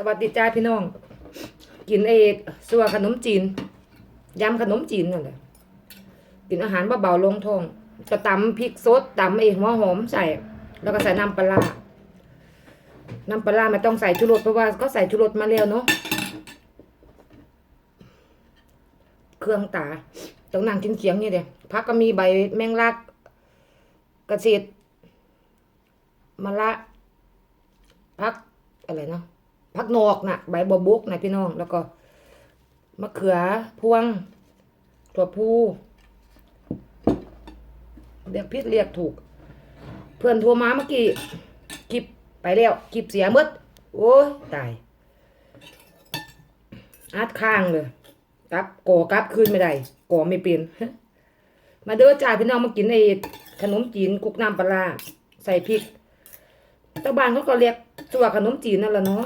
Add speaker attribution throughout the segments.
Speaker 1: สวัสดีจ้าพี่น้อง กินเอกสัวขนมจีนยำขนมจีนนั่นแหละกินอาหารเบาๆลงท้องก็ตำพริกสดตำเองหัวหอมใส่ แล้วก็ใส่น้ำปลาร้าน้ำปลาร้าไม่ต้องใส่ชูรสเพราะว่าก็ใส่ชูรสมาแล้วเนาะเครื่องตาต้องนั่งกินเขียงนี่เดียพักก็มีใบแมงลักกระเสียดมะละพักอะไรเนาะ ผักนอกน่ะ ใบบัวบกนะพี่น้อง แล้วก็มะเขือพวงถั่วพูเรียกพิษเรียกถูก เพื่อนโทรมาเมื่อกี้คลิปไปแล้วคลิปเสียหมดโอ้ยตายอัดข้างเลยกับก่อกับคืนไม่ได้ก่อไม่เป็นมาเด้อจ่าพี่น้องมากินไอ้ขนมจีนกุกน้ำปลาร้าใส่พริกชาวบ้านเขาก็เรียกตัวขนมจีนนั่นแหละเนาะ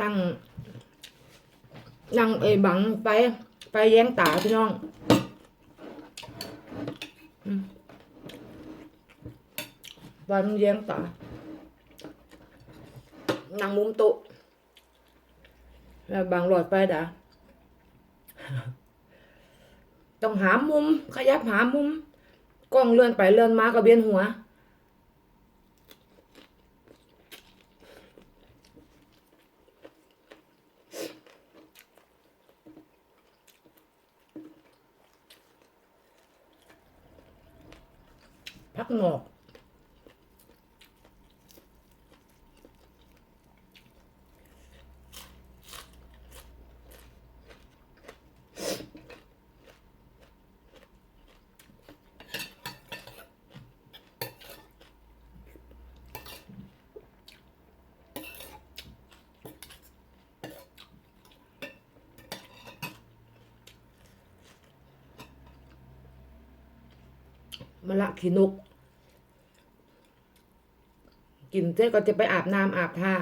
Speaker 1: นั่ง นั่งเอยบังไป ไปแย้งตาพี่น้องอืมไปมันแย้งตา นั่งมุมโต๊ะแล้วบางหลอดไปด่าต้องหามุม ขยับหามุม กล้องเลื่อนไปเลื่อนมาก็เบียนหัว พักงอกมะละขีน กินเสร็จก็จะไปอาบน้ำอาบท่า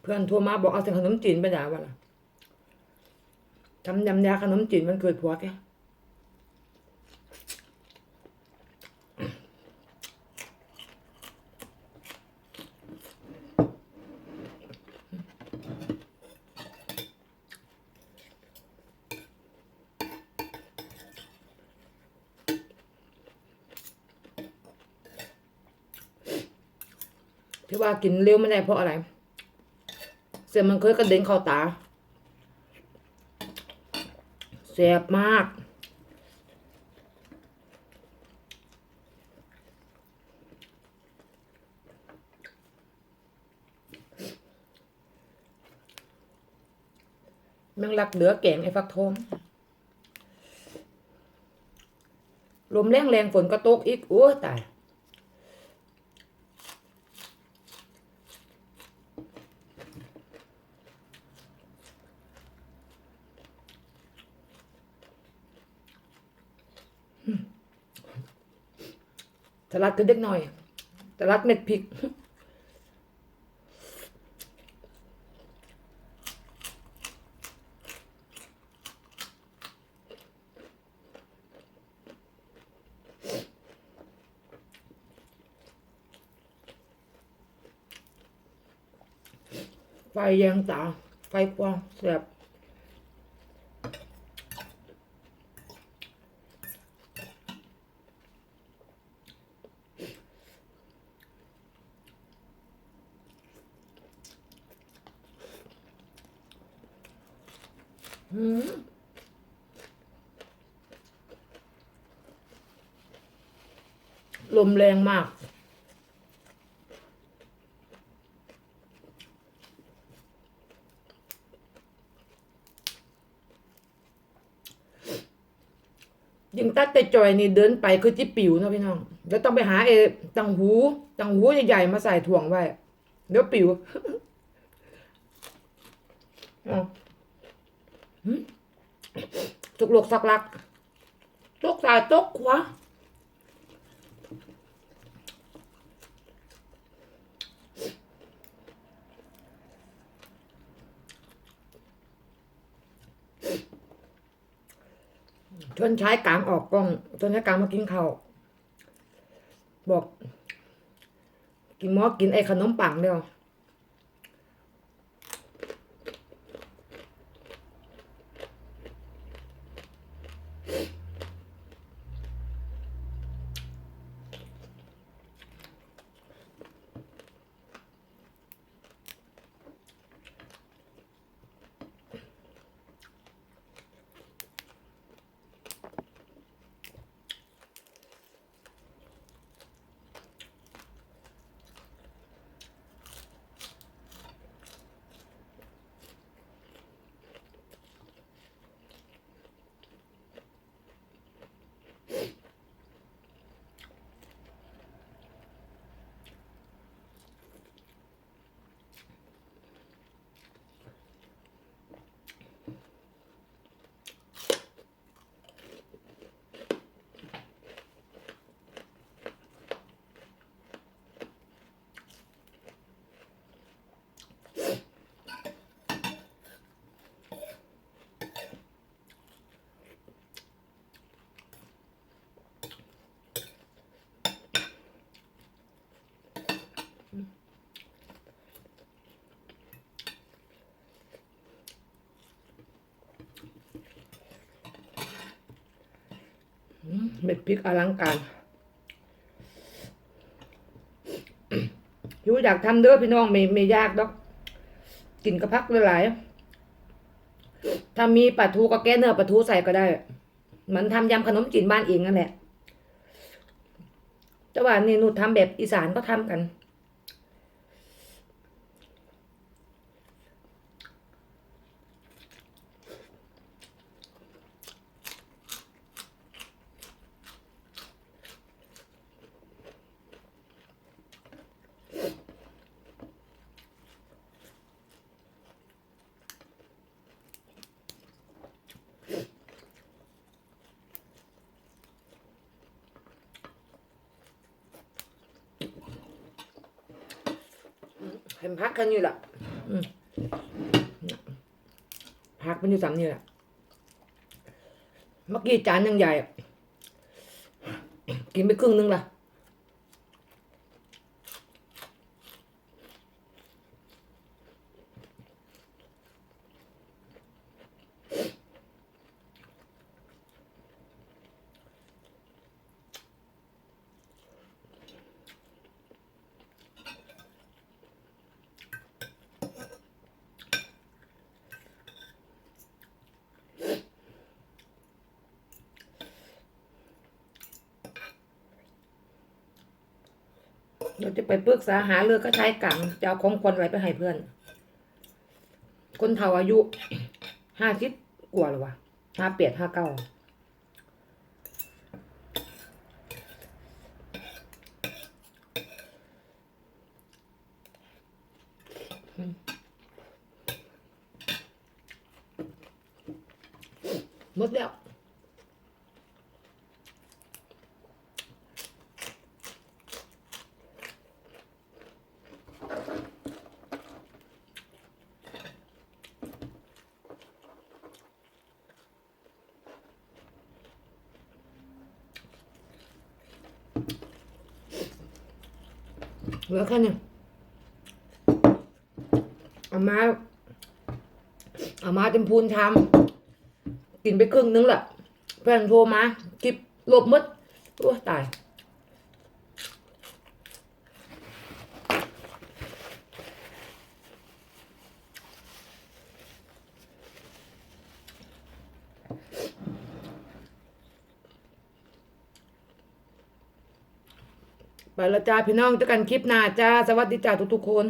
Speaker 1: เพื่อนโทรมาบอกเอาแต่ขนมจีนไปด่าว่าล่ะทำยำยาขนมจีนมันเกิดผัวแก ที่ว่ากินเร็วไม่ได้เพราะอะไร เสียมันเคยกระเด็นเข้าตาแสบมากแมงลักเหลือแกงไอ้ฟักทองลมแรงแรงฝนก็ตกอีกโอ้ตาย สลัดคือเด็กหน่อยสลัดเม็ดพริกไฟแยงตาไฟกว้างแสบ ลมแรงมาก ยิงตัดแต่จอยนี่เดินไปคือจิปิวเนาะพี่น้องเดี๋ยวต้องไปหาเอตังหูตังหูใหญ่ๆมาใส่ถ่วงไว้ เดี๋ยวปิวเอาหึทุกโลกสักลักตกสายตกขวาชนใช้กลางออกกล้องชนใช้กลางมากินข้าวบอก กินหมอกินไอ้ขนมปังเดียว เม็ดพริกอลังการยูอยากทำเด้อพี่น้องไม่ไม่ยากดอก กินกระพักหลายๆถ้ามีปลาทูก็แก้เนื้อปลาทูใส่ก็ได้เหมือนทำยำขนมจีนบ้านเองนั่นแหละแต่ว่านี่หนูทำแบบอีสานก็ทำกัน เห็นพักกันอยู่ละพักมันอยู่สามนี่แหละเมื่อกี้จานยังใหญ่ กินไปครึ่งนึงละ เราจะไปปรึกษาหาเรือก็ใช้กังจะเอาของคนไว้ไปให้เพื่อน คนเฒ่าอายุห้าสิบกว่าหรอวะห้าเปียดห้าเก้า เหลือแค่นี้เอามาเอามาเต็มพูนทำกินไปครึ่งนึงแหละเพื่อนโทรมากิบหลบหมดโอ้ตาย ไปและจ้าพี่น้องเจอกันคลิปหน้าจ้า สวัสดีจ้าทุกๆคน